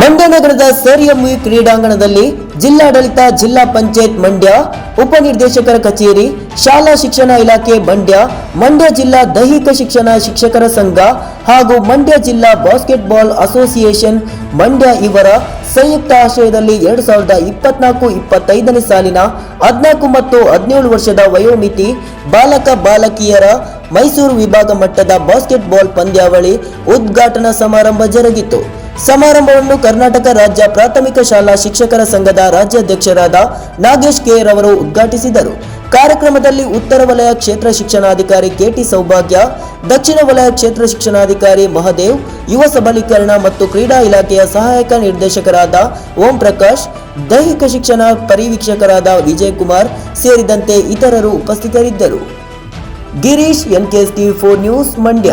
ಮಂಡ್ಯ ನಗರದ sir MV ಕ್ರೀಡಾಂಗಣದಲ್ಲಿ ಜಿಲ್ಲಾಡಳಿತ ಜಿಲ್ಲಾ ಪಂಚಾಯತ್ ಮಂಡ್ಯ, ಉಪನಿರ್ದೇಶಕರ ಕಚೇರಿ, ಶಾಲಾ ಶಿಕ್ಷಣ ಇಲಾಖೆ ಮಂಡ್ಯ ಮಂಡ್ಯ ಜಿಲ್ಲಾ ದೈಹಿಕ ಶಿಕ್ಷಣ ಶಿಕ್ಷಕರ ಸಂಘ ಹಾಗೂ ಮಂಡ್ಯ ಜಿಲ್ಲಾ ಬಾಸ್ಕೆಟ್ಬಾಲ್ ಅಸೋಸಿಯೇಷನ್ ಮಂಡ್ಯ ಇವರ ಸಂಯುಕ್ತ ಆಶ್ರಯದಲ್ಲಿ ಎರಡು ಸಾವಿರದ ಇಪ್ಪತ್ನಾಲ್ಕು ಇಪ್ಪತ್ತೈದನೇ ಸಾಲಿನ ಹದಿನಾಲ್ಕು ಮತ್ತು ಹದಿನೇಳು ವರ್ಷದ ವಯೋಮಿತಿ ಬಾಲಕ ಬಾಲಕಿಯರ ಮೈಸೂರು ವಿಭಾಗ ಮಟ್ಟದ ಬಾಸ್ಕೆಟ್ಬಾಲ್ ಪಂದ್ಯಾವಳಿ ಉದ್ಘಾಟನಾ ಸಮಾರಂಭ ಜರುಗಿತು. ಸಮಾರಂಭವನ್ನು ಕರ್ನಾಟಕ ರಾಜ್ಯ ಪ್ರಾಥಮಿಕ ಶಾಲಾ ಶಿಕ್ಷಕರ ಸಂಘದ ರಾಜ್ಯಾಧ್ಯಕ್ಷರಾದ ನಾಗೇಶ್ ಕೆ ಅವರು ಉದ್ಘಾಟಿಸಿದರು. ಕಾರ್ಯಕ್ರಮದಲ್ಲಿ ಉತ್ತರ ವಲಯ ಕ್ಷೇತ್ರ ಶಿಕ್ಷಣಾಧಿಕಾರಿ ಕೆಟಿ ಸೌಭಾಗ್ಯ, ದಕ್ಷಿಣ ವಲಯ ಕ್ಷೇತ್ರ ಶಿಕ್ಷಣಾಧಿಕಾರಿ ಮಹದೇವ್, ಯುವ ಸಬಲೀಕರಣ ಮತ್ತು ಕ್ರೀಡಾ ಇಲಾಖೆಯ ಸಹಾಯಕ ನಿರ್ದೇಶಕರಾದ ಓಂ ಪ್ರಕಾಶ್, ದೈಹಿಕ ಶಿಕ್ಷಣ ಪರಿವೀಕ್ಷಕರಾದ ವಿಜಯ್ ಕುಮಾರ್ ಸೇರಿದಂತೆ ಇತರರು ಉಪಸ್ಥಿತರಿದ್ದರು. Girish NKS TV four news, Mandya.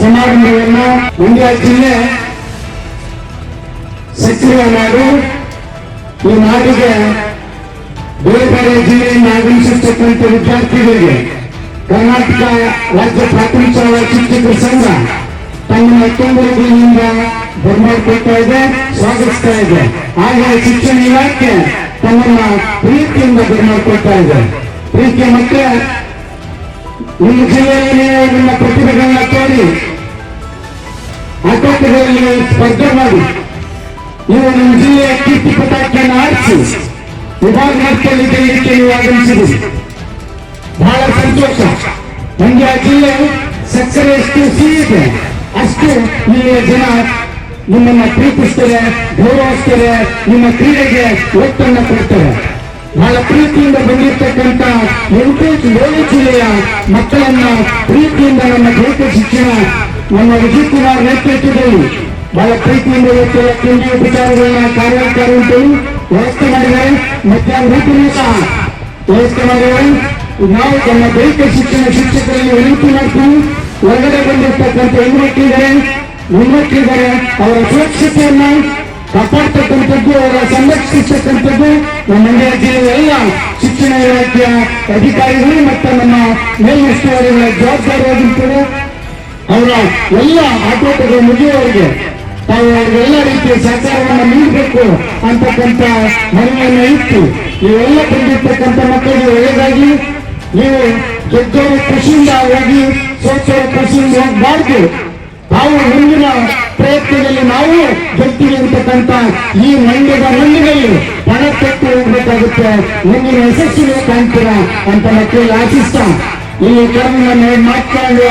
ಸಮಾರಂಭವನ್ನು ಮಂಡ್ಯ ಜಿಲ್ಲೆ ಸಕ್ರಿಯ ನಾಡು ಈ ನಾಡಿಗೆ ಬೇರೆ ಬೇರೆ ಜಿಲ್ಲೆಯಿಂದ ಆಗಮಿಸಿರ್ತಕ್ಕಂಥ ವಿದ್ಯಾರ್ಥಿಗಳಿಗೆ ಕರ್ನಾಟಕ ರಾಜ್ಯ ಪ್ರಾಥಮಿಕ ಶಾಲಾ ಶಿಕ್ಷಕರ ಸಂಘ ತಮ್ಮ ಮತ್ತೊಂದರಿಂದ ಬರ್ಮಾಡ್ಕೊಳ್ತಾ ಇದೆ, ಸ್ವಾಗತಿಸ್ತಾ ಇದೆ. ಹಾಗೆ ಶಿಕ್ಷಣ ಇಲಾಖೆ ತಮ್ಮನ್ನ ಪ್ರೀತಿಯಿಂದ ಬರ್ಮಾಡ್ಕೊಳ್ತಾ ಇದೆ. ಪ್ರೀತಿಯ ಮಕ್ಕಳ ನಿಮ್ಮ ಜಿಲ್ಲೆಯಲ್ಲಿ ನಿಮ್ಮ ಪ್ರತಿಭೆಗಳನ್ನ ತೋರಿ ಆಟೋಟಗಳಲ್ಲಿ ಸ್ಪರ್ಧೆ ಮಾಡಿ ನೀವು ನಿಮ್ಮ ಜಿಲ್ಲೆಯ ಕೀರ್ತಿ ಪತಾಕೆಯನ್ನು ಆರಿಸಿ ವಿಭಾಗ ಮಟ್ಟದಲ್ಲಿ ಗೆಲ್ಲಲಿಕ್ಕೆ ನೀವು ಆಗಮಿಸಿದ್ದೀರಿ. ಬಹಳ ಸಂತೋಷ. ಮಂಡ್ಯ ಜಿಲ್ಲೆ ಸಕ್ಕರೆ ಎಷ್ಟು ಇದೆ, ಅಷ್ಟು ಇಲ್ಲಿಯ ಜನ ನಿಮ್ಮನ್ನ ಪ್ರೀತಿಸ್ತಾರೆ, ಗೌರವಿಸ್ತಾರೆ, ನಿಮ್ಮ ಕ್ರೀಡೆಗೆ ಒತ್ತನ್ನ ಕೊಡ್ತಾರೆ. ಬಹಳ ಪ್ರೀತಿಯಿಂದ ಬಂದಿರತಕ್ಕಂತ ಎಂಟು ಏಳು ಜಿಲ್ಲೆಯ ಮಕ್ಕಳನ್ನ ಪ್ರೀತಿಯಿಂದ ನಮ್ಮ ದೈಹಿಕ ಶಿಕ್ಷಣ ನಮ್ಮ ವಿಜಯ್ ಕುಮಾರ್ ನೇತೃತ್ವದಲ್ಲಿ ಬಹಳ ಪ್ರೀತಿಯಿಂದ ಇವತ್ತು ತಿಂಡಿ ಉಪಚಾರಗಳನ್ನ ಕಾರ್ಯಕ್ರಮ ವ್ಯವಸ್ಥೆ ಮಾಡಿದ್ದಾರೆ ಮತ್ತೆ ಊಟನೂ ಸಹ ವ್ಯವಸ್ಥೆ ಮಾಡಿದ್ದಾರೆ ನಾವು ನಮ್ಮ ದೈಹಿಕ ಶಿಕ್ಷಣ ಶಿಕ್ಷಕರಲ್ಲಿ ವಿನಂತಿ ಮಾಡ್ತೀವಿ. ಹೊರಗಡೆ ಬಂದಿರ್ತಕ್ಕಂಥ ಹೆಣ್ಮಕ್ಳಿದ್ದಾರೆ ಹೆಣ್ಮಕ್ಳಿದ್ದಾರೆ, ಅವರ ಸುರಕ್ಷತೆಯನ್ನ ಕಾಪಾಡ್ತಕ್ಕಂಥದ್ದು, ಅವರ ಸಂರಕ್ಷಿಸತಕ್ಕಂಥದ್ದು ನಮ್ಮ ಮಂಡ್ಯ ಜಿಲ್ಲೆಯ ಎಲ್ಲ ಶಿಕ್ಷಣ ಇಲಾಖೆಯ ಅಧಿಕಾರಿಗಳು ಮತ್ತು ನಮ್ಮ ಮೇಲ್ಮುಸ್ತುವಾರಿಗಳ ಜವಾಬ್ದಾರಿಯಾಗಿರ್ತದೆ. ಅವರ ಎಲ್ಲ ಆಟೋಟಗಳು ಮುಗಿಯುವವರೆಗೆ ತಾವು ಎಲ್ಲ ರೀತಿಯ ಸಹಕಾರವನ್ನು ನೀಡಬೇಕು ಅಂತಕ್ಕಂಥ ಮನವಿಯನ್ನು ಇಟ್ಟು ನೀವೆಲ್ಲ ಬಂದಿರ್ತಕ್ಕಂಥ ಮಕ್ಕಳಿಗೆ ಒಳ್ಳೆಯದಾಗಿ ನೀವು ಗೆದ್ದವರು ಖುಷಿಯಿಂದ ಹೋಗಿ ಸೋತವರು ಖುಷಿಯಿಂದ ಹೋಗಬಾರ್ದು ತಾವು ಮುಂದಿನ ಪ್ರಯತ್ನದಲ್ಲಿ ನಾವು ಗೆಲ್ತೀವಿ ಅಂತಕ್ಕಂಥ ಈ ಮಂಡ್ಯದ ಮಣ್ಣಿನಲ್ಲಿ ಪಣ ತೆತ್ತು ಹೋಗ್ಬೇಕಾಗುತ್ತೆ. ಮುಂದಿನ ಯಶಸ್ಸಿನ ಕಾಣ್ತೀರಾ ಅಂತ ಮಕ್ಕಳಿಗೆ ಆಶಿಸ್ತಾ, ಈ ಕರ್ಮ ಮಾತನಾಡುವ